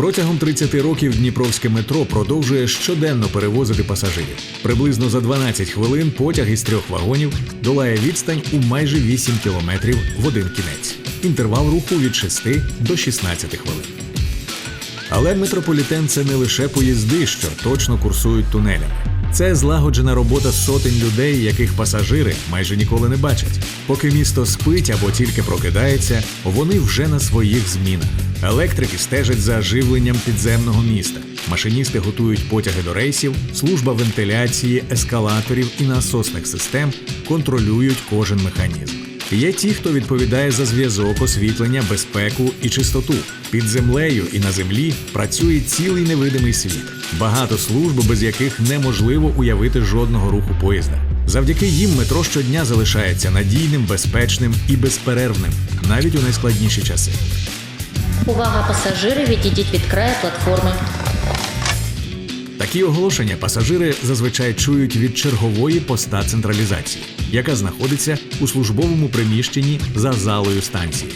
Протягом 30 років Дніпровське метро продовжує щоденно перевозити пасажирів. Приблизно за 12 хвилин потяг із трьох вагонів долає відстань у майже 8 кілометрів в один кінець. Інтервал руху від 6 до 16 хвилин. Але метрополітен це не лише поїзди, що точно курсують тунелями. Це злагоджена робота сотень людей, яких пасажири майже ніколи не бачать. Поки місто спить або тільки прокидається, вони вже на своїх змінах. Електрики стежать за живленням підземного міста. Машиністи готують потяги до рейсів, служба вентиляції, ескалаторів і насосних систем контролюють кожен механізм. Є ті, хто відповідає за зв'язок, освітлення, безпеку і чистоту. Під землею і на землі працює цілий невидимий світ. Багато служб, без яких неможливо уявити жодного руху поїзда. Завдяки їм метро щодня залишається надійним, безпечним і безперервним, навіть у найскладніші часи. Увага пасажири, відійдіть від краю платформи. Такі оголошення пасажири зазвичай чують від чергової поста централізації, яка знаходиться у службовому приміщенні за залою станції.